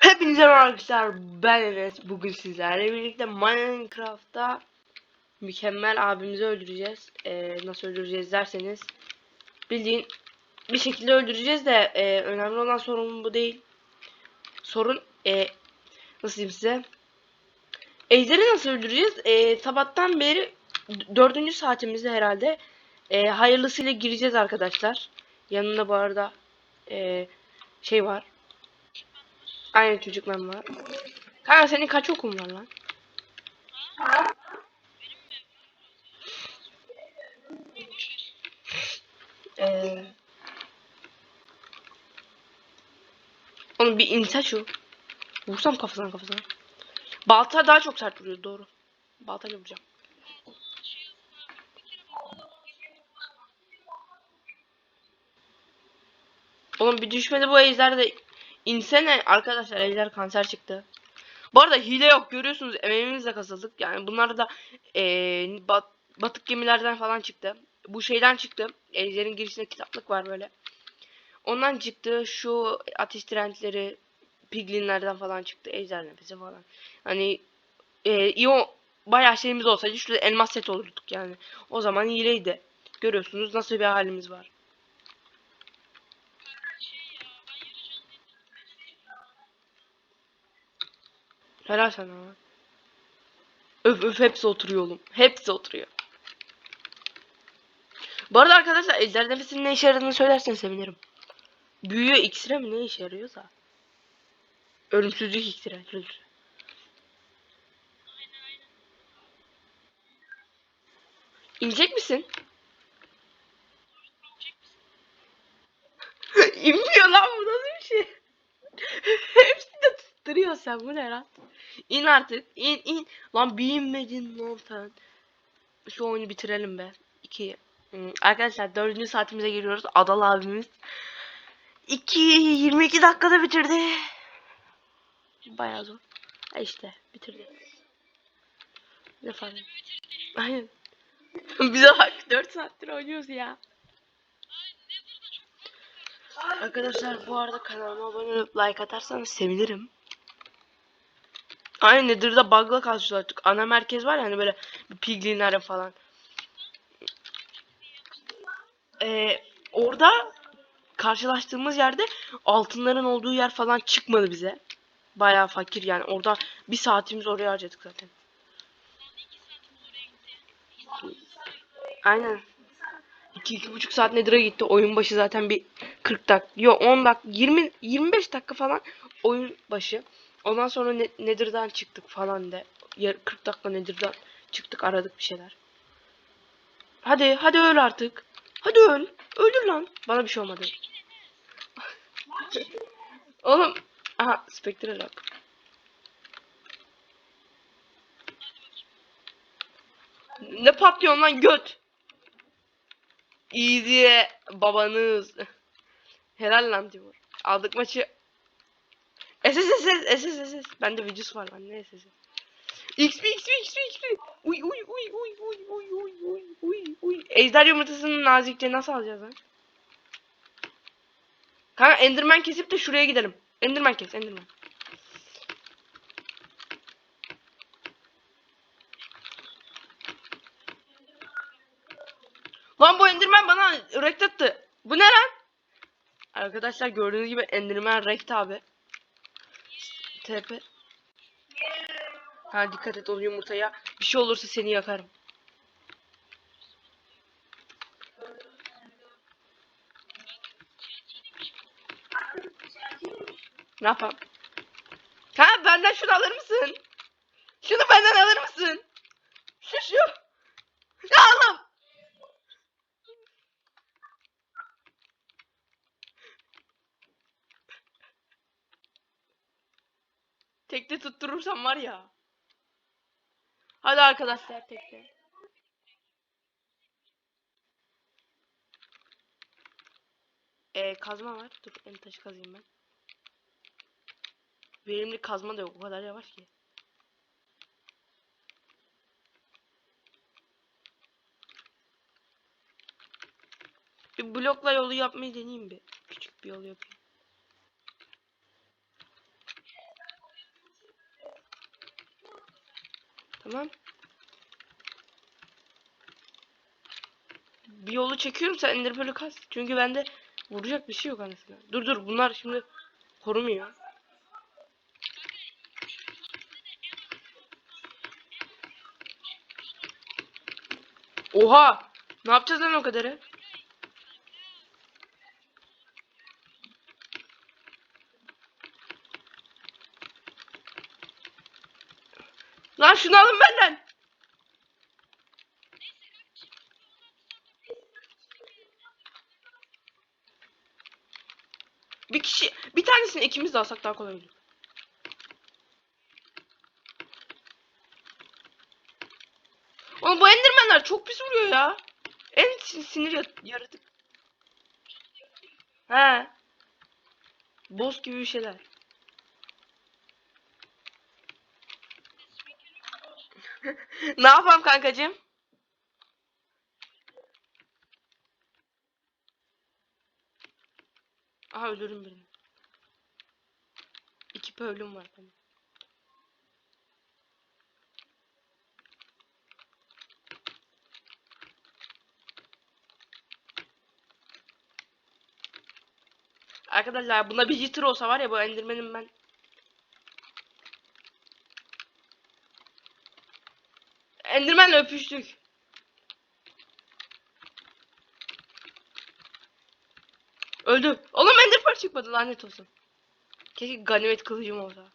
Hepinize merhaba arkadaşlar ben Enes. Bugün sizlerle birlikte Minecraft'ta mükemmel abimizi öldüreceğiz. Ee, nasıl öldüreceğiz derseniz bildiğin bir şekilde öldüreceğiz de e, önemli olan sorun bu değil. Sorun e, nasıl diyeyim size Ejder'i nasıl öldüreceğiz e, sabahtan beri dördüncü saatimizde herhalde e, hayırlısıyla gireceğiz arkadaşlar yanında bu arada e, şey var Aynen çocuk ben var. Kanka senin kaç okun var lan? Ee, Oğlum bir inse şu. Vursam kafasına kafasına. Balta daha çok sert vuruyor doğru. Baltayla vuracağım. Oğlum bir düşmedi bu ejder de insene arkadaşlar ejder kanser çıktı. Bu arada hile yok görüyorsunuz emeğimizle kazandık. Yani bunlar da eee, bat- batık gemilerden falan çıktı. Bu şeyden çıktı. Ejder'in girişinde kitaplık var böyle. Ondan çıktı. Şu ateş trendleri piglinlerden falan çıktı. Ejder nefesi falan. Hani eee iyi o bayağı şeyimiz olsaydı şurada elmas set olurduk yani. O zaman hileydi. Görüyorsunuz nasıl bir halimiz var. Helal sana. Öf öf hepsi oturuyor oğlum. Hepsi oturuyor. Bu arada arkadaşlar ejder nefesinin ne işe yaradığını söylerseniz sevinirim. Büyüyor iksire mi ne işe yarıyorsa. Ölümsüzlük lütfen. İnecek misin? İnmiyor lan bu nasıl bir şey? Hepsi de tutturuyor sen bu ne lan? İn artık in in. Lan bir inmedin lan sen. Şu oyunu bitirelim be. İki. Hmm, Arkadaşlar dördüncü saatimize giriyoruz. Adal abimiz. 2 22 dakikada bitirdi. Bayağı zor. Ha işte bitirdi. Falan. Aynen. Bize bak 4 saattir oynuyoruz ya. Arkadaşlar bu arada kanalıma abone olup like atarsanız sevinirim. Aynen Nether'da bug'la karşılaştık. Ana merkez var ya hani böyle piglinler falan. Ee, orada karşılaştığımız yerde altınların olduğu yer falan çıkmadı bize. Bayağı fakir yani. Orada bir saatimiz oraya harcadık zaten. Aynen. 2 iki buçuk saat Nether'a gitti. Oyun başı zaten bir 40 dakika. Yok 10 dakika. 20 25 dakika falan oyun başı. Ondan sonra ne, Nether'dan çıktık falan de. Yar- 40 dakika Nether'dan çıktık aradık bir şeyler. Hadi hadi öl artık. Hadi öl. Öldür lan. Bana bir şey olmadı. Oğlum. Aha Spectre lock. Ne patlıyorsun lan göt? Easy babanız. Helal lan Timur. Aldık maçı. SSSS SSSS. Bende videosu var lan ne SSS. XP XP XP XP. Uy uy uy uy uy uy uy uy uy uy. Ejder yumurtasının nazikliğini nasıl alacağız lan? Kanka Enderman kesip de şuraya gidelim. Enderman kes Enderman. Lan bu Enderman bana rekt attı. Bu ne lan? Arkadaşlar gördüğünüz gibi Enderman rekt abi. TP. Ha dikkat et o yumurtaya. Bir şey olursa seni yakarım. Ne yapalım? Ha benden şunu alır mısın? Şunu benden alır mısın? Şu şu. Ya oğlum. Tekte tutturursam var ya. Hadi arkadaşlar tekte. Ee, kazma var. Dur en taşı kazayım ben. Verimli kazma da yok. O kadar yavaş ki. Bir blokla yolu yapmayı deneyeyim bir. Küçük bir yol yapayım. Tamam. Bir yolu çekiyorum sen ender böyle kaz. Çünkü bende vuracak bir şey yok anasını. Dur dur bunlar şimdi korumuyor. Oha! Ne yapacağız lan o kadarı? Lan şunu alın benden. Bir kişi, bir tanesini ikimiz de alsak daha kolay olur. Oğlum bu endermenler çok pis vuruyor ya. En sin- sinir ya- yaratık. He. Boss gibi bir şeyler. ne yapalım kankacığım? Aha ölürüm birini. İki pöylüm var benim. Arkadaşlar buna bir jitter olsa var ya bu endirmenin ben. Endirmenle öpüştük. Öldü. Oğlum ender pearl çıkmadı lanet olsun. Keşke ganimet kılıcım olsa.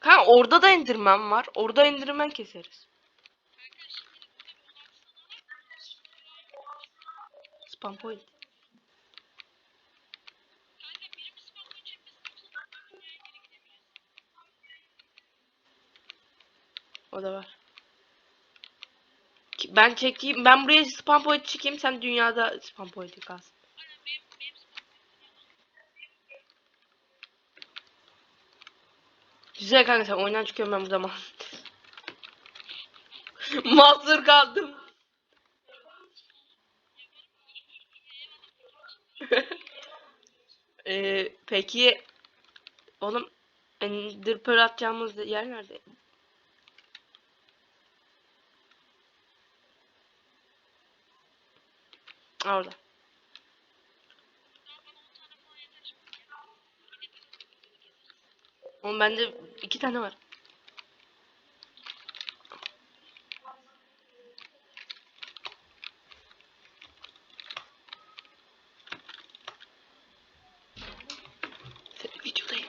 Ha orada da endirmen var. Orada endirmen keseriz. Spam point. O da var. Ben çekeyim. Ben buraya spam point çekeyim. Sen dünyada spam point kalsın. Güzel kanka sen oyundan çıkıyorum ben bu zaman. Mahsur kaldım. Ee, peki oğlum Ender Pearl atacağımız yer nerede? Orada. Oğlum bende iki tane var. Videodayım.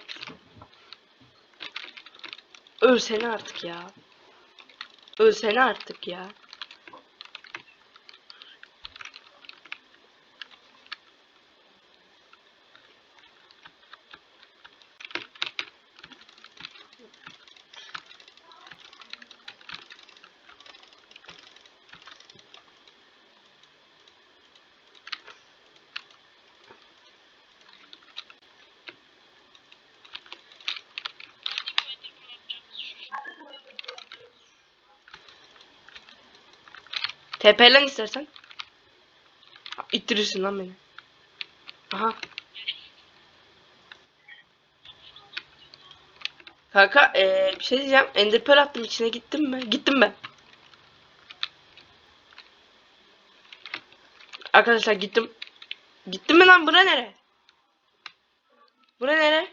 Ölsene artık ya. Ölsene artık ya. TP'len istersen. İttirirsin lan beni. Aha. Kanka ee, bir şey diyeceğim. Ender attım içine gittim mi? Gittim ben. Arkadaşlar gittim. Gittim mi lan? Bura nere? Bura nere?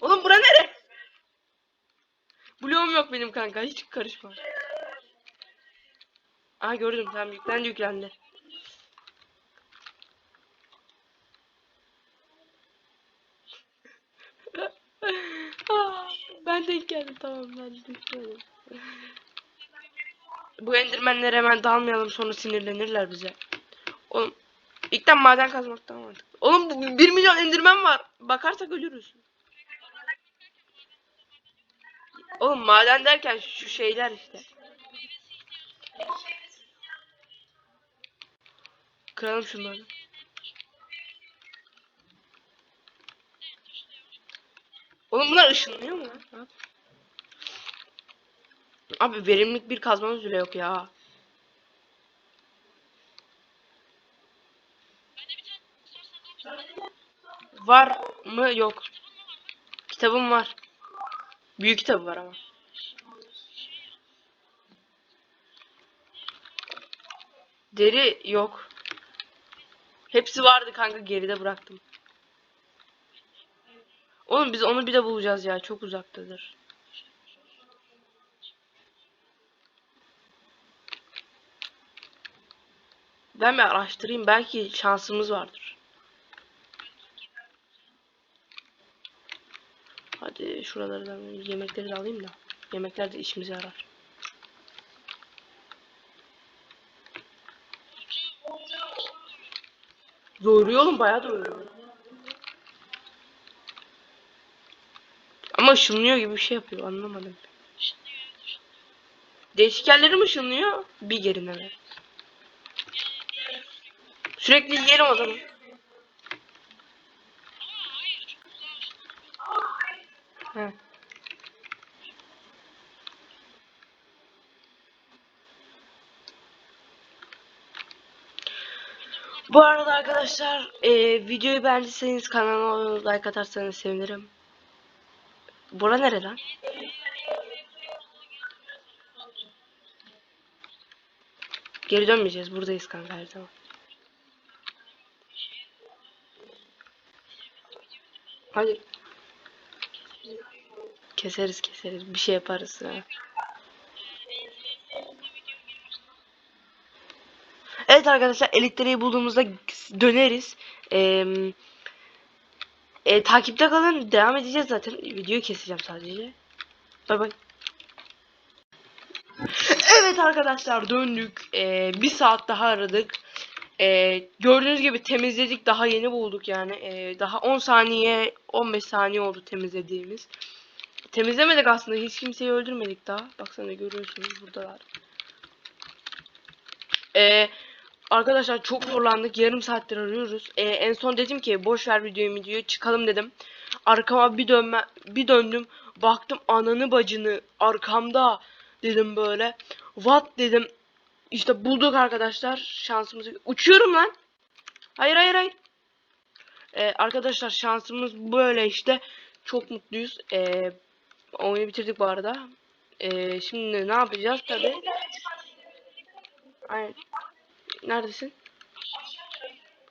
Oğlum bura nere? Bloğum yok benim kanka. Hiç karışma. Aa gördüm tamam yüklendi yüklendi. Ben denk geldim tamam ben denk geldim. Bu endirmenlere hemen dalmayalım sonra sinirlenirler bize. Oğlum ilkten maden kazmaktan mantıklı. Oğlum bu 1 milyon endirmen var. Bakarsak ölürüz. Oğlum maden derken şu şeyler işte. Kıralım şunları. Oğlum bunlar ışınlıyor mu? lan? Abi verimlilik bir kazmamız bile yok ya. Var mı? Yok. Kitabım var. Büyük kitabı var ama. Deri yok. Hepsi vardı kanka geride bıraktım. Oğlum biz onu bir de bulacağız ya çok uzaktadır. Ben bir araştırayım belki şansımız vardır. Hadi şuraları da yemekleri de alayım da. Yemekler de işimize yarar. Doğruyor oğlum bayağı doğruyor. Ama ışınlıyor gibi bir şey yapıyor anlamadım. Değişik mi ışınlıyor? Bir gerine mi? Sürekli yiyelim o zaman. He. Bu arada arkadaşlar e, videoyu beğendiyseniz kanalıma like atarsanız sevinirim. Bura nere lan? Geri dönmeyeceğiz. Buradayız kanka her zaman. Hadi. Keseriz keseriz. Bir şey yaparız. Ha. Evet arkadaşlar elektriği bulduğumuzda döneriz. Ee, e, takipte kalın. Devam edeceğiz zaten. Videoyu keseceğim sadece. Bay bay. Evet arkadaşlar döndük. Ee, bir saat daha aradık. Ee, gördüğünüz gibi temizledik. Daha yeni bulduk yani. Ee, daha 10 saniye 15 saniye oldu temizlediğimiz. Temizlemedik aslında. Hiç kimseyi öldürmedik daha. Baksana görüyorsunuz buradalar. Ee, arkadaşlar çok zorlandık. Yarım saattir arıyoruz. Ee, en son dedim ki boş ver videoyu videoyu çıkalım dedim. Arkama bir dönme bir döndüm. Baktım ananı bacını arkamda dedim böyle. What dedim. İşte bulduk arkadaşlar. Şansımızı uçuyorum lan. Hayır hayır hayır. Ee, arkadaşlar şansımız böyle işte. Çok mutluyuz. Ee, oyunu bitirdik bu arada. Ee, şimdi ne yapacağız tabi. Aynen. Neredesin?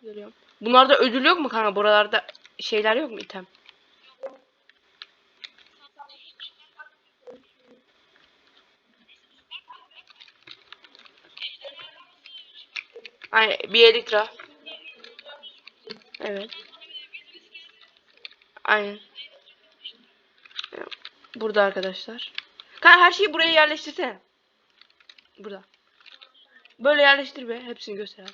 Görüyorum. Bunlarda ödül yok mu kanka? Buralarda şeyler yok mu item? Aynen bir elitra. Evet. Aynen. Burada arkadaşlar. Kanka her şeyi buraya yerleştirsene. Burada. Böyle yerleştir be. Hepsini göster.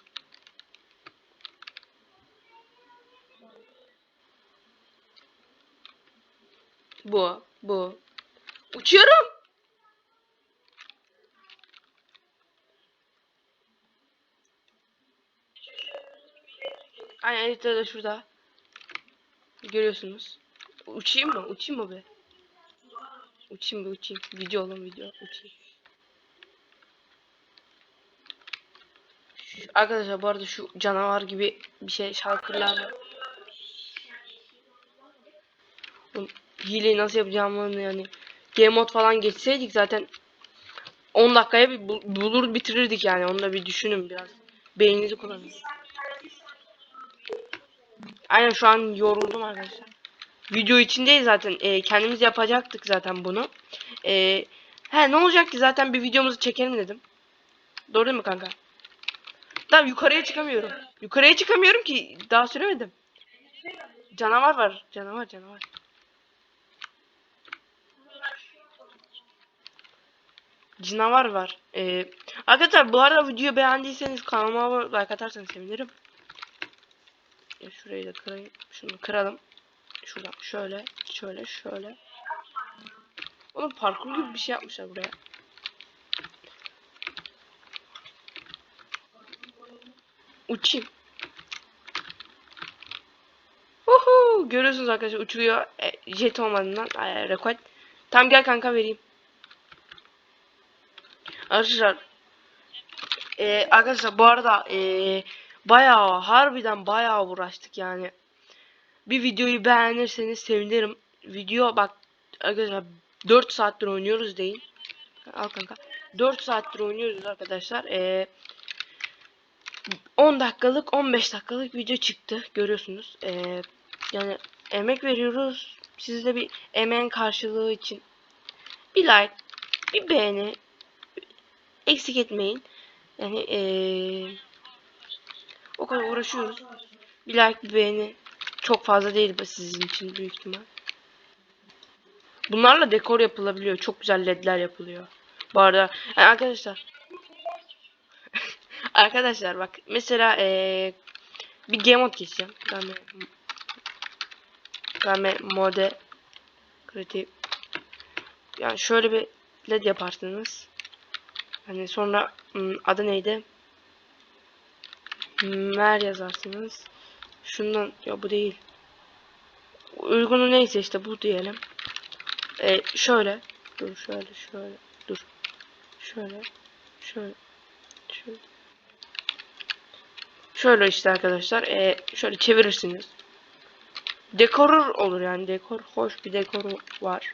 Bu. Bu. Uçuyorum. Aynen elitra da şurada. Görüyorsunuz. Uçayım mı? Uçayım mı be? Uçayım be uçayım. Video oğlum video. Uçayım. Arkadaşlar bu arada şu canavar gibi bir şey şarkılar hileyi nasıl yapacağımı yani game mod falan geçseydik zaten 10 dakikaya bir bul- bulur bitirirdik yani onu da bir düşünün biraz. Beyninizi kullanın. Aynen şu an yoruldum arkadaşlar. Video içindeyiz zaten. Ee, kendimiz yapacaktık zaten bunu. Ee, he ne olacak ki zaten bir videomuzu çekelim dedim. Doğru değil mi kanka? Tamam yukarıya çıkamıyorum. Yukarıya çıkamıyorum ki daha süremedim. Canavar var. Canavar canavar. Canavar var. Ee, arkadaşlar bu arada videoyu beğendiyseniz kanalıma like atarsanız sevinirim. Ya şurayı da kırayım. Şunu kıralım. Şuradan şöyle, şöyle, şöyle. Oğlum parkur gibi bir şey yapmışlar buraya. Uçayım. Uhu, görüyorsunuz arkadaşlar uçuyor. E, jet olmadığından e, rekord. Tam gel kanka vereyim. Arkadaşlar e, arkadaşlar bu arada e, bayağı harbiden bayağı uğraştık yani. Bir videoyu beğenirseniz sevinirim. Video bak arkadaşlar 4 saattir oynuyoruz değil. Al kanka. 4 saattir oynuyoruz arkadaşlar. Ee, 10 dakikalık 15 dakikalık video çıktı. Görüyorsunuz. Ee, yani emek veriyoruz. Siz de bir emeğin karşılığı için bir like, bir beğeni eksik etmeyin. Yani ee, o kadar uğraşıyoruz. Bir like, bir beğeni çok fazla değil bu sizin için büyük ihtimal. Bunlarla dekor yapılabiliyor. Çok güzel ledler yapılıyor. Bu arada yani arkadaşlar arkadaşlar bak mesela eee bir game mode geçeceğim. Game Game mode kreatif yani şöyle bir led yaparsınız. Hani sonra adı neydi? Mer yazarsınız. Şundan ya bu değil. Uygunu neyse işte bu diyelim. Ee, şöyle. Dur şöyle şöyle. Dur. Şöyle. Şöyle. Şöyle işte arkadaşlar. Ee, şöyle çevirirsiniz. Dekorur olur yani. Dekor. Hoş bir dekor var.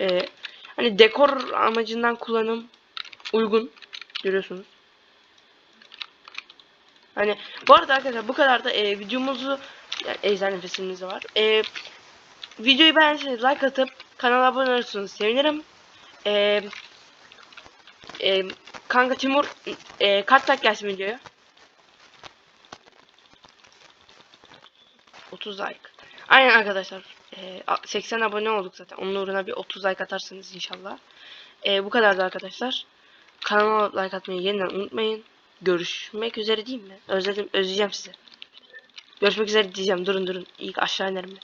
Ee, hani dekor amacından kullanım uygun. Görüyorsunuz. Hani bu arada arkadaşlar bu kadar da e, videomuzu yani ejder nefesimiz var. E, videoyu beğendiyseniz like atıp kanala abone olursanız sevinirim. E, e, kanka Timur e, kaç tak gelsin videoya? 30 like. Aynen arkadaşlar. E, a- 80 abone olduk zaten. Onun uğruna bir 30 like atarsanız inşallah. E, bu kadardı arkadaşlar. Kanala like atmayı yeniden unutmayın. Görüşmek üzere diyeyim mi? Özledim, özleyeceğim sizi. Görüşmek üzere diyeceğim. Durun durun. İlk aşağı inerim ben.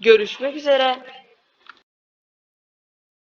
Görüşmek üzere.